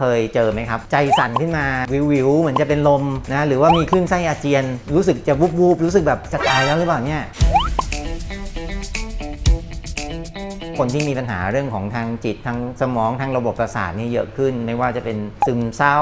เคยเจอไหมครับ ใจสั่นขึ้นมาวิววิวเหมือนจะเป็นลมนะหรือว่ามีคลื่นไส้อาเจียน รู้สึกจะวูบวูบรู้สึกแบบจะตายแล้วหรือเปล่าเนี่ย คนที่มีปัญหาเรื่องของทางจิตทางสมองทางระบบประสาทนี่เยอะขึ้น ไม่ว่าจะเป็นซึมเศร้า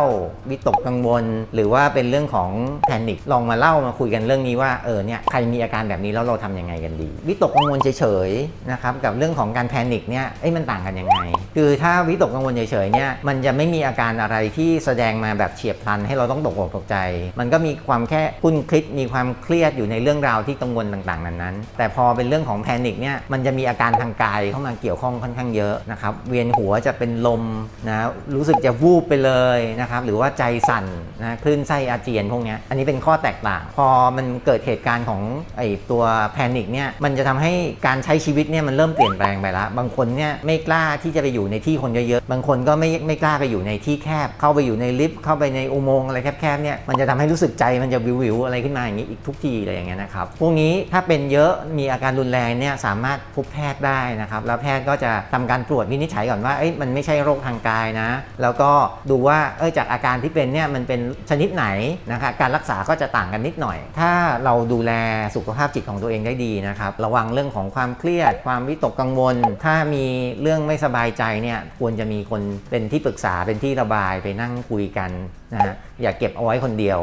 วิตกกังวล หรือว่าเป็นเรื่องของแพนิคลองมาเล่ามาคุยกันเรื่องนี้ว่าเออเนี่ยใครมีอาการแบบนี้แล้วเราทำยังไงกันดี วิตกกังวลเฉยๆนะครับกับเรื่องของการแพนิคเนี่ยเอ้ยมันต่างกันยังไง คือถ้าวิตกกังวลเฉยๆเนี่ยมันจะไม่มีอาการอะไรที่แสดงมาแบบเฉียบพลันให้เราต้องตกอกตกใจ มันก็มีความแค่คุ้นคิดมีความเครียดอยู่ในเรื่องราวที่กังวลต่างๆนั้นนั้นๆแต่พอเป็นเรื่องของแพนิคเนี่ยมันจะมีอาการทางกายเข้ามาเกี่ยวข้องค่อนข้างเยอะนะครับเวียนหัวจะเป็นลมนะรู้สึกจะวูบไปเลยนะครับหรือว่าใจสั่นนะคลื่นไส้อาเจียนพวกนี้อันนี้เป็นข้อแตกต่าง พอมันเกิดเหตุการณ์ของไอตัวแพนิคเนี่ยมันจะทำให้การใช้ชีวิตเนี่ยมันเริ่มเปลี่ยนแปลงไปละบางคนเนี่ยไม่กล้าที่จะไปอยู่ในที่คนเยอะๆบางคนก็ไม่ไม่กล้าไปอยู่ในที่แคบ เข้าไปอยู่ในลิฟต์เข้าไปในอุโมงค์อะไรแคบๆเนี่ยมันจะทำให้รู้สึกใจมันจะวิวๆอะไรขึ้นมาอย่างนี้อีกทุกทีอะไรอย่างเงี้ยนะครับพวกนี้ถ้าเป็นเยอะมีอาการรุนแรงเนี่ยสามารถพบแพทย์ได้นะครับแล้วแพทย์ก็จะทำการตรวจวินิจฉัยก่อนว่าเอ้ยมันไม่ใช่โรคทางกายนะ แล้วก็ดูว่าเอ้ยจากอาการที่เป็นเนี่ยมันเป็นชนิดไหนนะครับการรักษาก็จะต่างกันนิดหน่อย ถ้าเราดูแลสุขภาพจิตของตัวเองได้ดีนะครับระวังเรื่องของความเครียด ความวิตกกังวล ถ้ามีเรื่องไม่สบายใจเนี่ยควรจะมีคนเป็นที่ปรึกษาเป็นที่ระบายไปนั่งคุยกันนะฮะอย่าเก็บเอาไว้คนเดียว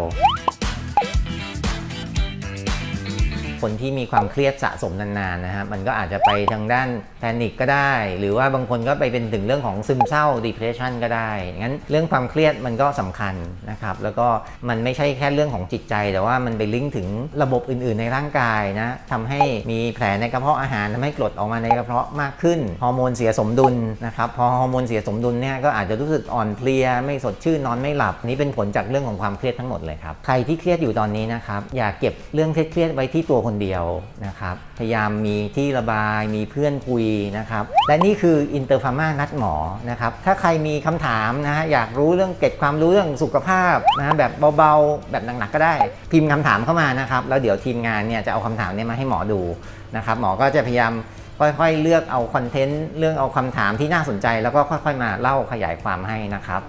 คนที่มีความเครียดสะสมนานๆนะฮะมันก็อาจจะไปทางด้านแพนิคก็ได้ หรือว่าบางคนก็ไปเป็นถึงเรื่องของซึมเศร้า depression ก็ได้ งั้นเรื่องความเครียดมันก็สำคัญนะครับ แล้วก็มันไม่ใช่แค่เรื่องของจิตใจ แต่ว่ามันไปลิงก์ถึงระบบอื่น ๆ ในร่างกายนะทำให้มีแผลในกระเพาะอาหารทำให้กรดออกมาในกระเพาะมากขึ้น ฮอร์โมนเสียสมดุลนะครับ พอฮอร์โมนเสียสมดุลเนี่ยก็อาจจะรู้สึกอ่อนเพลีย ไม่สดชื่นนอนไม่หลับ นี่เป็นผลจากเรื่องของความเครียดทั้งหมดเลยครับ ใครที่เครียดอยู่ตอนนี้นะครับ อย่าเก็บเรื่องเครียดๆไว้ที่ตัวคนเดียวนะครับ พยายามมีที่ระบายมีเพื่อนคุยนะครับ และนี่คืออินเตอร์ฟาร์มานัดหมอนะครับ ถ้าใครมีคำถามนะฮะอยากรู้เรื่องเก็บความรู้เรื่องสุขภาพนะฮะแบบเบาๆ แบบหนักๆก็ได้ พิมพ์คำถามเข้ามานะครับ แล้วเดี๋ยวทีมงานเนี่ยจะเอาคำถามเนี้มาให้หมอดูนะครับ หมอก็จะพยายามค่อยๆ เลือกเอาคอนเทนต์เรื่องเอาคำถามที่น่าสนใจ แล้วก็ค่อยๆ มาเล่าขยายความให้นะครับ